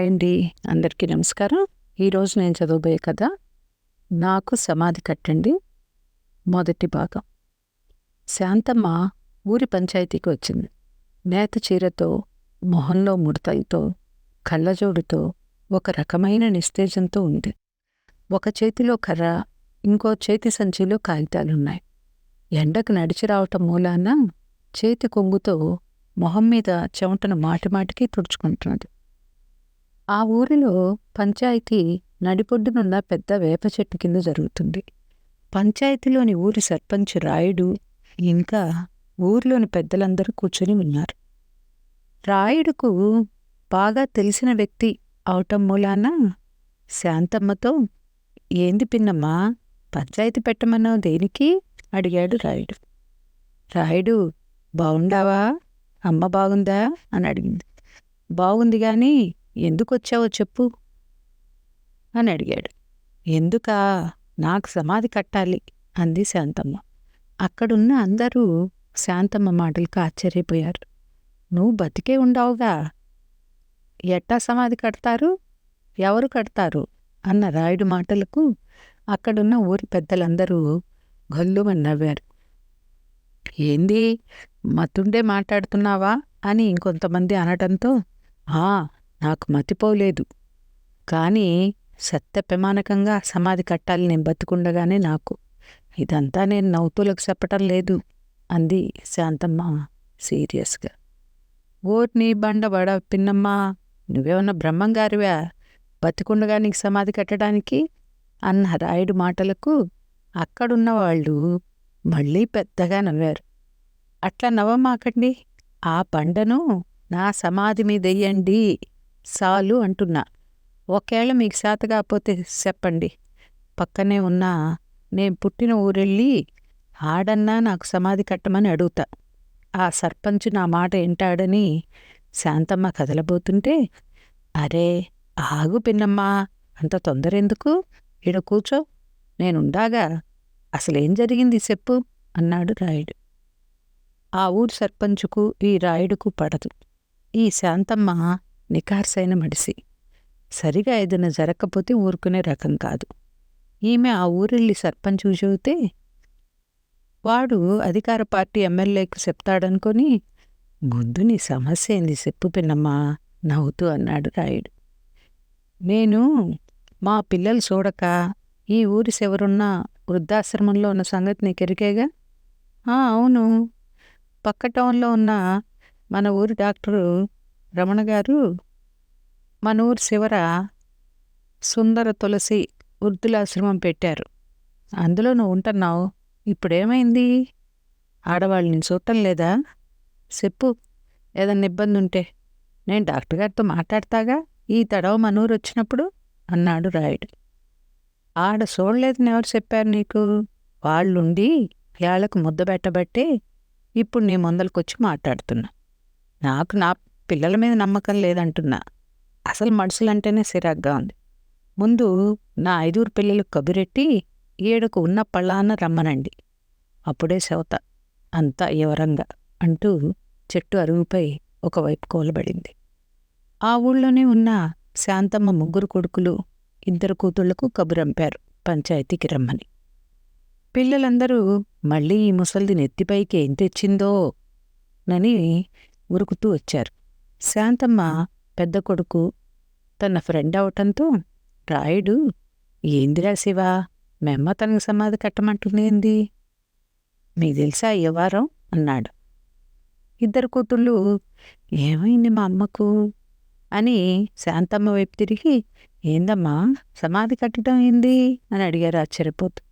Hi అండి. అందరికీ నమస్కారం. ఈరోజు నేను చదవబోయే కథ నాకు సమాధి కట్టండి. మొదటి భాగం. శాంతమ్మ ఊరి పంచాయతీకి వచ్చింది. నేత చీరతో మొహంలో ముడతలతో కళ్ళజోడుతో ఒక రకమైన నిస్తేజంతో ఉంది. ఒక చేతిలో కర్ర ఇంకో చేతి సంచిలో కాగితాలున్నాయి. ఎండకు నడిచి రావటం మూలాన చేతి కొంగుతో మొహం మీద చెమటను మాటిమాటికి తుడుచుకుంటున్నది. ఆ ఊరిలో పంచాయతీ నడిపొడ్డునున్న పెద్ద వేప చెట్టు కింద జరుగుతుంది. పంచాయతీలోని ఊరి సర్పంచ్ రాయుడు ఇంకా ఊరిలోని పెద్దలందరూ కూర్చొని ఉన్నారు. రాయుడుకు బాగా తెలిసిన వ్యక్తి అవటం మూలాన శాంతమ్మతో ఏంది పిన్నమ్మా పంచాయతీ పెట్టమన్నావు దేనికి? అడిగాడు రాయుడు. రాయుడు బాగుండావా అమ్మ బాగుందా? అని అడిగింది. బాగుంది కానీ ఎందుకొచ్చావో చెప్పు. అని అడిగాడు ఎందుకా? నాకు సమాధి కట్టాలి అంది శాంతమ్మ. అక్కడున్న అందరూ శాంతమ్మ మాటలకు ఆశ్చర్యపోయారు. నువ్వు బతికే ఉండావుగా. ఎట్టా సమాధి కడతారు? ఎవరు కడతారు? అన్న రాయుడు మాటలకు అక్కడున్న ఊరి పెద్దలందరూ గల్లుమని నవ్వారు. ఏంది? మతుండే మాట్లాడుతున్నావా? అని ఇంకొంతమంది అనటంతో ఆ నాకు మతిపోలేదు. కానీ సత్యప్రమాణకంగా సమాధి కట్టాలి నేను బతుకుండగానే నాకు. ఇదంతా నేను నవ్వుతులకు చెప్పటం లేదు అంది శాంతమ్మ సీరియస్గా. ఓర్ని బండబడ పిన్నమ్మా నువ్వేమన్నా బ్రహ్మంగారివా? బతికుండగా నీకు సమాధి కట్టడానికి? అన్న రాయుడు మాటలకు అక్కడున్న వాళ్ళు మళ్ళీ పెద్దగా నవ్వారు. అట్లా నవ్వమాకండి ఆ బండను నా సమాధి మీదెయ్యండి. సాలు అంటున్నా. ఒకేళ మీకు శాత కాకపోతే చెప్పండి. పక్కనే ఉన్న నేను పుట్టిన ఊరెళ్ళి ఆడన్నా నాకు సమాధి కట్టమని అడుగుతా. ఆ సర్పంచ్ నా మాట వింటాడని శాంతమ్మ కదలబోతుంటే అరే ఆగు పిన్నమ్మా అంత తొందర ఎందుకు ఈడ కూర్చో నేనుండాగా అసలేం జరిగింది చెప్పు అన్నాడు రాయుడు. ఆ ఊరు సర్పంచుకు ఈ రాయుడుకు పడదు. ఈ శాంతమ్మ నికార్సైన మడిసి. సరిగా ఏదైనా జరగకపోతే ఊరుకునే రకం కాదు. ఈమె ఆ ఊరెళ్ళి సర్పంచ్ చెబితే వాడు అధికార పార్టీ ఎమ్మెల్యేకు చెప్తాడనుకొని ముందు నీ సమస్య ఏంది చెప్పు పిన్నమ్మా నవ్వుతూ అన్నాడు రాయుడు. నేను మా పిల్లలు చూడక ఈ ఊరి చివరున్న వృద్ధాశ్రమంలో ఉన్న సంగతి నీకు ఎరికేగా? "ఆ, అవును. పక్క టౌన్లో ఉన్న మన ఊరి డాక్టరు రమణ గారు మన ఊరి శివర సుందర తులసి వృద్ధులాశ్రమం పెట్టారు. అందులో నువ్వు ఉంటున్నావు. ఇప్పుడేమైంది? ఆడవాళ్ళని చూడటం లేదా? చెప్పు. ఏదన్నా ఇబ్బంది ఉంటే. నేను డాక్టర్ గారితో మాట్లాడతాగా? ఈ తడవ మన ఊరు వచ్చినప్పుడు? అన్నాడు రాయుడు. ఆడ చూడలేదని ఎవరు చెప్పారు నీకు? వాళ్ళుండి ఏళ్ళకు ముద్ద పెట్టబట్టే ఇప్పుడు నీ ముందలకొచ్చి మాట్లాడుతున్నా. నాకు నా పిల్లల మీద నమ్మకం లేదంటున్నా. అసలు మనుషులంటేనే సిరాగ్గా ఉంది. ముందు నా ఐదుగురు పిల్లలు కబురెట్టి ఏడుకు ఉన్న పళ్ళాన రమ్మనండి. అప్పుడే శవత అంతా ఎవరంగా అంటూ చెట్టు అరుగుపై ఒకవైపు కోలబడింది. ఆ ఊళ్ళోనే ఉన్న శాంతమ్మ ముగ్గురు కొడుకులు ఇద్దరు కూతుళ్ళకు కబురంపారు పంచాయతీకి రమ్మని. పిల్లలందరూ మళ్ళీ ఈ ముసల్ది నెత్తిపైకి ఏం తెచ్చిందో నని ఉరుకుతూ వచ్చారు. శాంతమ్మ పెద్ద కొడుకు. తన ఫ్రెండ్ అవటంతో రాయుడు ఏందిరా శివ మెమ్మ తనకు సమాధి కట్టమంటుందేంది? మీకు తెలుసా ఈ వారం? అన్నాడు. ఇద్దరు కూతుళ్ళు ఏమైంది మా అమ్మకు? అని శాంతమ్మ వైపు తిరిగి ఏందమ్మా సమాధి కట్టడం ఏంది? అని అడిగారు ఆశ్చర్యపోతూ.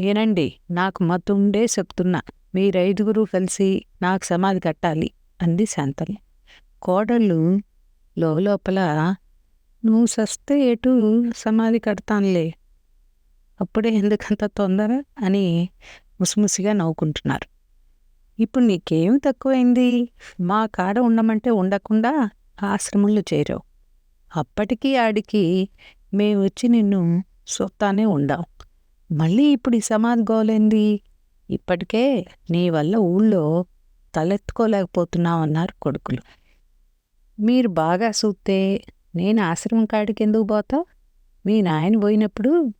ఏనండి నాకు మతుండే చెప్తున్నా మీరైదుగురు కలిసి నాకు సమాధి కట్టాలి అంది శాంతమ్మ. కోడళ్ళు లోపల నువ్వు సస్తే ఎటు సమాధి కడతానులే అప్పుడే ఎందుకంత తొందర అని ముసిముసిగా నవ్వుకుంటున్నారు. ఇప్పుడు నీకేం తక్కువైంది? మా కాడ ఉండమంటే ఉండకుండా ఆశ్రమంలో చేరావు. అప్పటికీ ఆడికి మేము వచ్చి నిన్ను సొత్తానే ఉండాం. మళ్ళీ ఇప్పుడు ఈ సమాధి గోలేంది? ఇప్పటికే నీ వల్ల ఊళ్ళో తలెత్తుకోలేకపోతున్నామన్నారు కొడుకులు. మీరు బాగా చూస్తే నేను ఆశ్రమం కాడికి ఎందుకు పోతా? మీ నాయన పోయినప్పుడు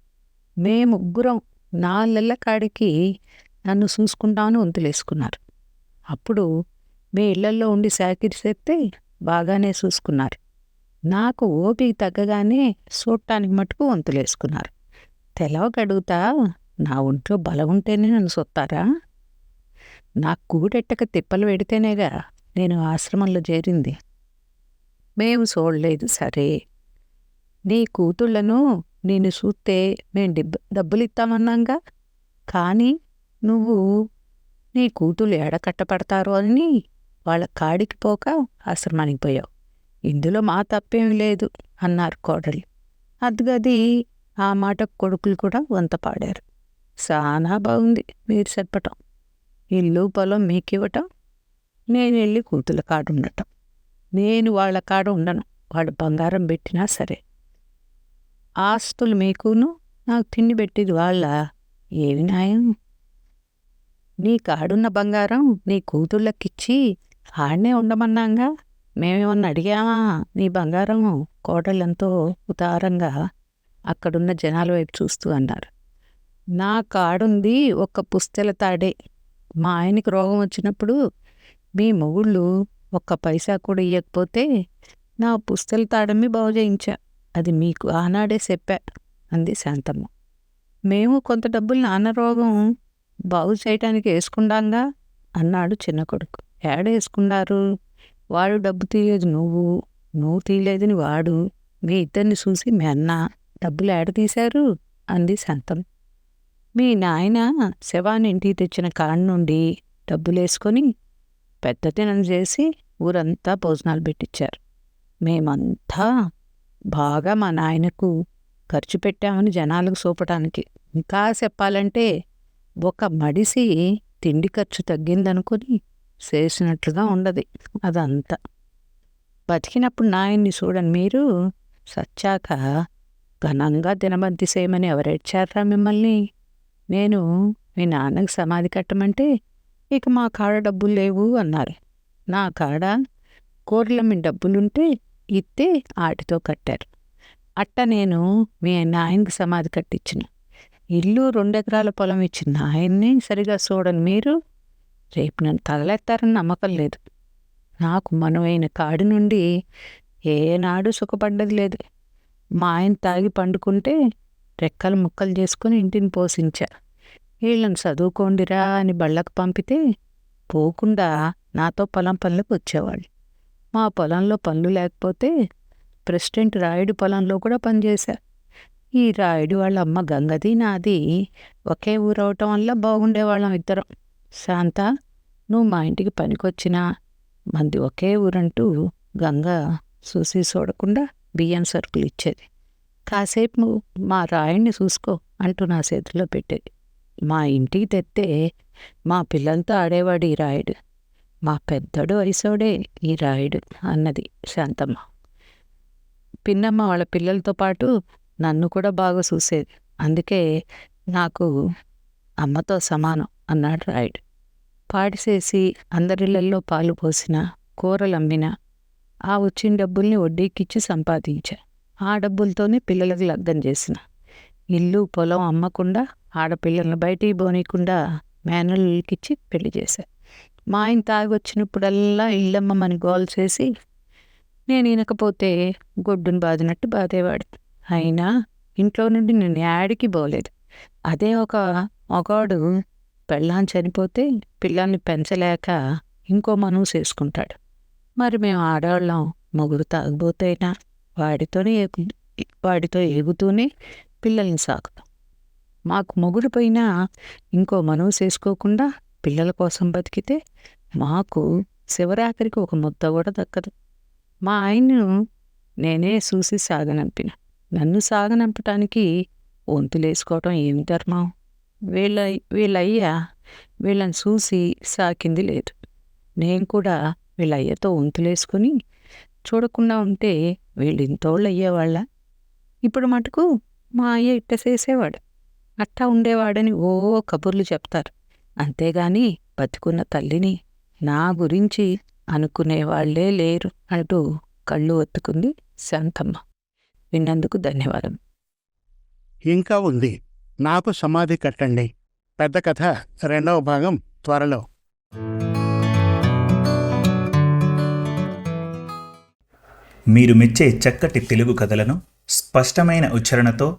మేము ముగ్గురం నాలుగెళ్ళ కాడికి నన్ను చూసుకుంటామని వంతులేసుకున్నారు. అప్పుడు మీ ఇళ్ళల్లో ఉండి సేకరిస్తే బాగానే చూసుకున్నారు. నాకు ఓపిక తగ్గగానే చూడటానికి మటుకు వంతులేసుకున్నారు. తెలవగడుగుతా నా ఒంట్లో బలం ఉంటేనే నన్ను సొత్తారా? నాకు కూడెట్టక తిప్పలు పెడితేనేగా నేను ఆశ్రమంలో చేరింది. మేము చూడలేదు సరే. నీ కూతుళ్ళను నేను చూస్తే మేము డిబ్బ డబ్బులు ఇస్తామన్నాగా కానీ నువ్వు నీ కూతుళ్ళు ఎడకట్టపడతారు అని వాళ్ళ కాడికి పోక ఆశ్రమానికి పోయావు ఇందులో మా తప్పేం లేదు అన్నారు కోడలు. అదిగది ఆ మాట కొడుకులు కూడా వంత పాడారు. చాలా బాగుంది మీరు చెప్పటం. ఇల్లు పొలం మీకివ్వటం. నేను వెళ్ళి కూతుల కాడుండటం. నేను వాళ్ళ కాడ ఉండను. వాళ్ళు బంగారం పెట్టినా సరే. ఆస్తులు మీకును నాకు తిండి పెట్టేది వాళ్ళ. ఏమి న్యాయం? నీ కాడున్న బంగారం నీ కూతుళ్ళకిచ్చి ఆడనే ఉండమన్నాగా? మేమేమన్నా అడిగామా? నీ బంగారం కోటలంతో ఉదారంగా అక్కడున్న జనాల వైపు చూస్తూ అన్నారు. నా కాడుంది ఒక పుస్తెల తాడే. మా ఆయనకి రోగం వచ్చినప్పుడు మీ మొగుళ్ళు ఒక్క పైసా కూడా ఇవ్వకపోతే నా పుస్తలు తాడమ్మి బాగు చేయించా. అది మీకు ఆనాడే చెప్పా అంది శాంతమ్మ. మేము కొంత డబ్బులు నాన్న రోగం బాగు చేయటానికి వేసుకుండాంగా అన్నాడు చిన్న కొడుకు. ఏడ వేసుకున్నారు? వాడు డబ్బు తీయలేదు నువ్వు నువ్వు తీయలేదని వాడు మీ ఇద్దరిని చూసి మీ అన్న డబ్బులు ఏడ తీశారు? అంది శాంతమ్మ. మీ నాయన శవాన్ని ఇంటికి తెచ్చిన కాడ నుండి డబ్బులేసుకొని పెద్ద చేసి ఊరంతా భోజనాలు పెట్టించారు మేమంతా బాగా మా నాయనకు ఖర్చు పెట్టామని జనాలకు చూపటానికి. ఇంకా చెప్పాలంటే ఒక మడిసి తిండి ఖర్చు తగ్గిందనుకుని చేసినట్లుగా ఉండదు అదంతా. బతికినప్పుడు నాయన్ని చూడండి మీరు. సచ్చాక ఘనంగా దినబంతి చేయమని ఎవరేడ్చారా మిమ్మల్ని? నేను మీ నాన్నకి సమాధి కట్టమంటే ఇక మా కాడ డబ్బులు లేవు అన్నారు. నా కాడ కోర్లమ్మి డబ్బులుంటే ఇత్తే ఆటితో కట్టారు. అట్ట నేను మీ నాయనకి సమాధి కట్టించిన ఇల్లు రెండెకరాల పొలం ఇచ్చిన ఆయన్ని సరిగా చూడని మీరు రేపు నన్ను తగలెత్తారని నమ్మకం లేదు. నాకు మనవైన కాడి నుండి ఏనాడు సుఖపడ్డది లేదు. మా ఆయన తాగి పండుకుంటే రెక్కలు ముక్కలు చేసుకుని ఇంటిని పోషించా. వీళ్ళని చదువుకోండిరా అని బళ్ళకు పంపితే పోకుండా నాతో పొలం పనులకు వచ్చేవాళ్ళు. మా పొలంలో పనులు లేకపోతే ప్రెసిడెంట్ రాయుడు పొలంలో కూడా పనిచేశారు ఈ రాయుడు వాళ్ళ అమ్మ గంగది నాది ఒకే ఊరవటం వల్ల బాగుండేవాళ్ళం ఇద్దరం. శాంత నువ్వు మా ఇంటికి పనికొచ్చినా మంది ఒకే ఊరంటూ గంగ చూసి చూడకుండా బియ్యం సరుకులు ఇచ్చేది. కాసేపు మా రాయుడిని చూసుకో అంటూ నా చేతిలో పెట్టేది. మా ఇంటికి తెత్తే మా పిల్లలతో ఆడేవాడు ఈ రాయుడు. మా పెద్దడు వయసోడే ఈ రాయుడు అన్నది శాంతమ్మ. పిన్నమ్మ వాళ్ళ పిల్లలతో పాటు నన్ను కూడా బాగా చూసేది. అందుకే నాకు అమ్మతో సమానం అన్నాడు రాయుడు. పాడిసేసి అందరిళ్ళల్లో పాలు పోసిన కూరలు అమ్మిన ఆ వచ్చిన డబ్బుల్ని వడ్డీకిచ్చి సంపాదించా. ఆ డబ్బులతోనే పిల్లలకు లగ్నం చేసిన. ఇల్లు పొలం అమ్మకుండా ఆడపిల్లలను బయటికి పోనీయకుండా మేనల్కిచ్చి పెళ్ళి చేశారు మా ఆయన తాగి వచ్చినప్పుడల్లా ఇల్లమ్మని గోల్ చేసి నేను వినకపోతే గొడ్డును బాదినట్టు బాధేవాడు. అయినా ఇంట్లో నుండి నేను యాడికి పోలేదు. అదే ఒక మగాడు పెళ్ళాం చనిపోతే పిల్లల్ని పెంచలేక ఇంకో మనం చేసుకుంటాడు. మరి మేము ఆడవాళ్ళం మొగుడు తాగిపోతేనా వాడితోనే వాడితో ఎగుతూనే పిల్లల్ని సాకుతాం. మాకు మొగుడు పోయినా ఇంకో మనం చేసుకోకుండా పిల్లల కోసం బతికితే మాకు శివరాఖరికి ఒక ముద్ద కూడా దక్కదు. మా ఆయన్ను నేనే చూసి సాగనంపిన. నన్ను సాగనంపటానికి వంతులేసుకోవటం ఏమి ధర్మం? వీళ్ళ వీళ్ళయ్య వీళ్ళని చూసి సాకింది లేదు. నేను కూడా వీళ్ళయ్యతో వంతులేసుకుని చూడకుండా ఉంటే వీళ్ళు ఇంతోళ్ళు అయ్యేవాళ్ళ ఇప్పుడు మటుకు మా అయ్య ఇట్ట చేసేవాడు అట్టా ఉండేవాడని ఓ కబుర్లు చెప్తారు. అంతేగాని బతుకున్న తల్లిని నా గురించి అనుకునేవాళ్ళే లేరు అంటూ కళ్ళు ఒత్తుకుంది శాంతమ్మ. విన్నందుకు ధన్యవాదం. ఇంకా ఉంది. నాకు సమాధి కట్టండి. పెద్ద కథ రెండవ భాగం త్వరలో. మీరు మెచ్చే చక్కటి తెలుగు కథలను స్పష్టమైన ఉచ్చారణతో